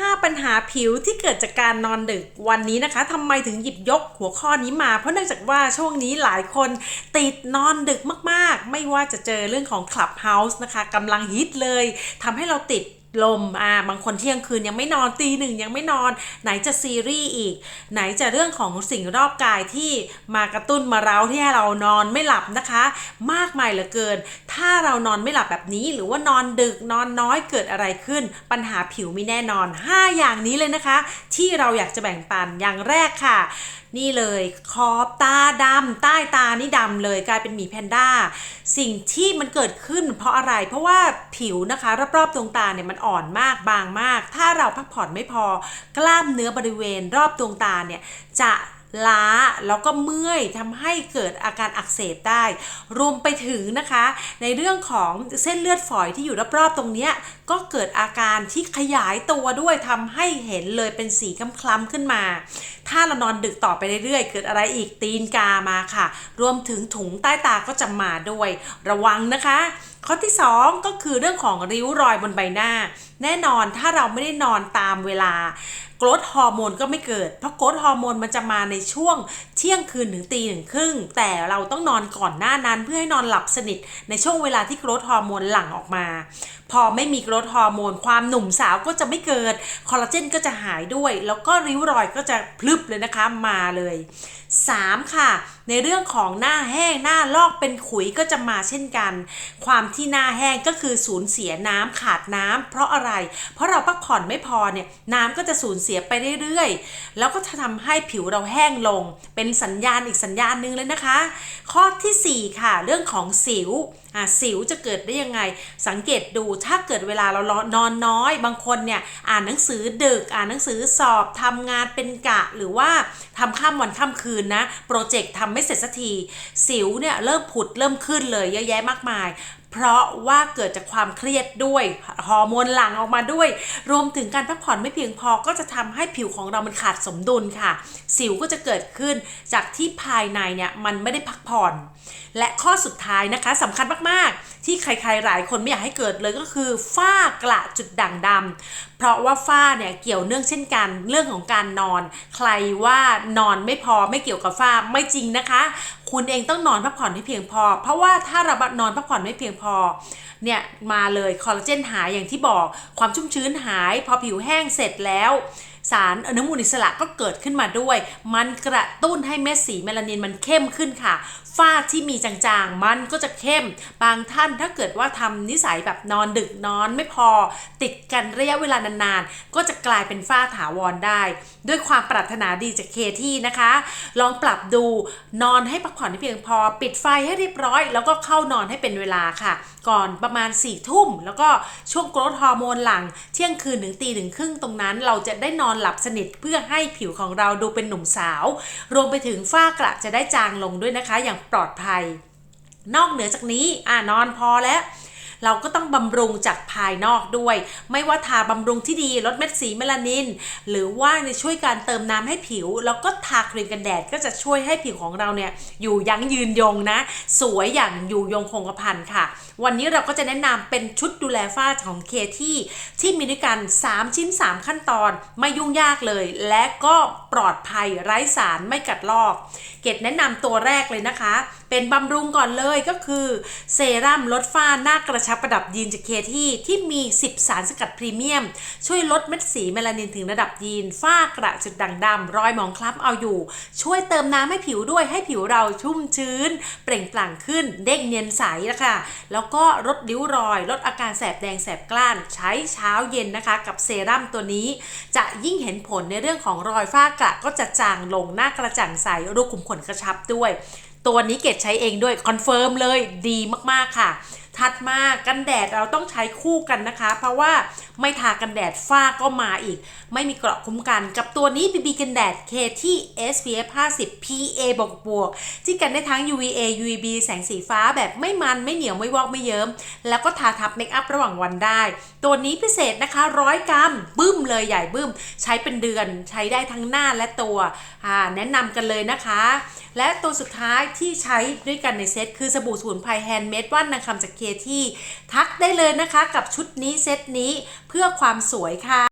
5 ปัญหาผิวที่เกิดจากการนอนดึกวันนี้นะคะทำไมถึงหยิบยกหัวข้อนี้มา เพราะเนื่องจากว่าช่วงนี้หลายคนติดนอนดึกมากๆ ไม่ว่าจะเจอเรื่องของ Clubhouse นะคะกำลังฮิตเลยทำให้เราติด ลมอ่าบางคนเที่ยงคืนยังไม่นอนตีหนึ่งยังไม่นอน ไหนจะซีรีส์อีก ไหนจะเรื่องของสิ่งรอบกายที่มากระตุ้นมาเราที่ให้เรานอนไม่หลับนะคะ มากมายเหลือเกิน ถ้าเรานอนไม่หลับแบบนี้ หรือว่านอนดึกนอนน้อยเกิดอะไรขึ้น ปัญหาผิวมีแน่นอน 5 อย่างนี้เลยนะคะ ที่เราอยากจะแบ่งปันอย่างแรกค่ะนี่เลยขอบตาดำใต้ตานี่ดำเลยกลายเป็นหมีแพนด้า สิ่งที่มันเกิดขึ้นเพราะอะไร เพราะว่าผิวนะคะ รอบๆดวงตาเนี่ยมันอ่อนมากบางมาก ถ้าเราพักผ่อนไม่พอ กล้ามเนื้อบริเวณรอบดวงตาเนี่ยจะ ล้าแล้วก็เมื่อยทำให้เกิดอาการอักเสบได้ รวมไปถึงนะคะ ในเรื่องของเส้นเลือดฝอยที่อยู่รอบๆตรงนี้ก็เกิดอาการที่ขยายตัวด้วยทำให้เห็นเลยเป็นสีคล้ำๆขึ้นมา ถ้าเรานอนดึกต่อไปเรื่อยๆ เกิดอะไรอีกตีนกามาค่ะ รวมถึงถุงใต้ตาก็จะมาด้วย ระวังนะคะข้อที่ 2 ก็คือเรื่องของริ้วรอยบนใบหน้า แน่นอนถ้าเราไม่ได้นอนตามเวลากรทฮอร์โมนก็ไม่เกิด เพราะกรทฮอร์โมนมันจะมาในช่วง ที่ยงคืนถึงตีหนึ่งครึ่งแต่เราต้องนอนก่อนหน้านั้นเพื่อให้นอนหลับสนิท ในช่วงเวลาที่โกรทฮอร์โมนหลั่งออกมา พอไม่มีโกรทฮอร์โมนความหนุ่มสาวก็จะไม่เกิดคอลลาเจนก็จะหายด้วย แล้วก็ริ้วรอยก็จะพลึบเลยนะคะมาเลย 3 ค่ะ ในเรื่องของหน้าแห้งหน้าลอกเป็นขุยก็จะมาเช่นกัน ความที่หน้าแห้งก็คือสูญเสียน้ำขาดน้ำเพราะอะไร เพราะเราพักผ่อนไม่พอเนี่ยน้ำก็จะสูญเสียไปเรื่อยๆ แล้วก็จะทำให้ผิวเราแห้งลงเป็นสัญญาณอีกสัญญาณหนึ่งเลยนะคะ ข้อทีสี่ 4 ค่ะเรื่องของสิวอ่าสิวจะเกิดได้ยังไง สังเกตดูถ้าเกิดเวลาเรานอนน้อย บางคนเนี่ยอ่านหนังสือดึกอ่านหนังสือสอบทำงานเป็นกะหรือว่าทำข้ามวันข้ามคืนนะโปรเจกต์ทำไม่เสร็จสักทีสิวเนี่ยเริ่มผุดเริ่มขึ้นเลยเยอะแยะมากมาย เพราะว่าเกิดจากความเครียดด้วยฮอร์โมนหลั่งออกมาด้วย รวมถึงการพักผ่อนไม่เพียงพอก็จะทำให้ผิวของเรามันขาดสมดุลค่ะ สิวก็จะเกิดขึ้นจากที่ภายในเนี่ยมันไม่ได้พักผ่อน และข้อสุดท้ายนะคะสำคัญมากๆ ที่ใครๆหลายคนไม่อยากให้เกิดเลยก็คือฝ้ากระจุดด่างดำเพราะว่าฝ้าเนี่ยเกี่ยวเนื่องเช่นกันเรื่องของการนอน ใครว่านอนไม่พอไม่เกี่ยวกับฝ้าไม่จริงนะคะ คุณเองต้องนอนพักผ่อนให้เพียงพอ เพราะว่าถ้าเรานอนพักผ่อนไม่เพียงพอเนี่ยมาเลยคอลลาเจนหายอย่างที่บอกความชุ่มชื้นหาย พอผิวแห้งเสร็จแล้ว สารอนุมูลอิสระก็เกิดขึ้นมาด้วย มันกระตุ้นให้เม็ดสีเมลานินมันเข้มขึ้นค่ะ ฝ้าที่มีจางๆ มันก็จะเข้ม บางท่านถ้าเกิดว่าทำนิสัยแบบนอนดึกนอนไม่พอ ติดกันระยะเวลานานๆ ก็จะกลายเป็นฝ้าถาวรได้ ด้วยความปรารถนาดีจากเคที่นะคะ ลองปรับดูนอนให้พักผ่อนให้เพียงพอ ปิดไฟให้เรียบร้อย แล้วก็เข้านอนให้เป็นเวลาค่ะ ก่อนประมาณ4ี่ทุ่มแล้วก็ช่วงโกรทฮอร์โมนหลังเที่ยงคืนถึงตีหนึ่งครึ่งตรงนั้น เราจะได้นอนอนหลับสนิทเพื่อให้ผิวของเราดูเป็นหนุ่มสาว รวมไปถึงฝ้ากระจะได้จางลงด้วยนะคะ อย่างปลอดภัย นอกเหนือจากนี้อ่านอนพอแล้ว เราก็ต้องบำรุงจากภายนอกด้วย ไม่ว่าทาบำรุงที่ดีลดเม็ดสีเมลานิน หรือว่าในช่วยการเติมน้ำให้ผิว แล้วก็ทาครีมกันแดดก็จะช่วยให้ผิวของเราเนี่ยอยู่ยั้งยืนยงนะ สวยอย่างอยู่ยงคงกระพันค่ะ วันนี้เราก็จะแนะนำเป็นชุดดูแลฝ้าของเคที่ที่มีด้วยกัน 3 ชิ้น 3 ขั้นตอน ไม่ยุ่งยากเลย และก็ปลอดภัยไร้สารไม่กัดลอก เกดแนะนำตัวแรกเลยนะคะ เป็นบำรุงก่อนเลยก็คือเซรั่มลดฝ้าหน้ากระชับประดับยีนจากเคที่ที่มี 10 สารสกัดพรีเมียม ช่วยลดเม็ดสีเมลานินถึงระดับยีน ฝ้ากระจุดด่างดำรอยหมองคล้ำเอาอยู่ ช่วยเติมน้ำให้ผิวด้วยให้ผิวเราชุ่มชื้น เปล่งปลั่งขึ้นเด้งเนียนใสนะคะแล้วก็ลดริ้วรอย ลดอาการแสบแดงแสบกล้าน ใช้เช้าเย็นนะคะ กับเซรั่มตัวนี้ จะยิ่งเห็นผลในเรื่องของรอยฝ้ากระก็จะจางลงหน้ากระจ่างใสรูขุมขนกระชับด้วย ตัวนี้เกดใช้เองด้วยคอนเฟิร์มเลยดีมากๆค่ะ ถัดมากันแดดเราต้องใช้คู่กันนะคะ เพราะว่าไม่ทากันแดดฝ้าก็มาอีก ไม่มีเกราะคุ้มกัน กับตัวนี้ BB กันแดด K ที่ SPF 50 PA บวกบวกที่กันได้ทั้ง UVA UVB แสงสีฟ้าแบบไม่มันไม่เหนียวไม่วอกไม่เยิ้มแล้วก็ทาทับเมคอัพระหว่างวันได้ ตัวนี้พิเศษนะคะร้อยกรัมบึ้มเลยใหญ่บึ้ม ใช้เป็นเดือนใช้ได้ทั้งหน้าและตัวแนะนำกันเลยนะคะ และตัวสุดท้ายที่ใช้ด้วยกันในเซตคือสบู่สมุนไพรแฮนด์เมดว่านนางคำจากเคที่ ทักได้เลยนะคะกับชุดนี้เซตนี้เพื่อความสวยค่ะ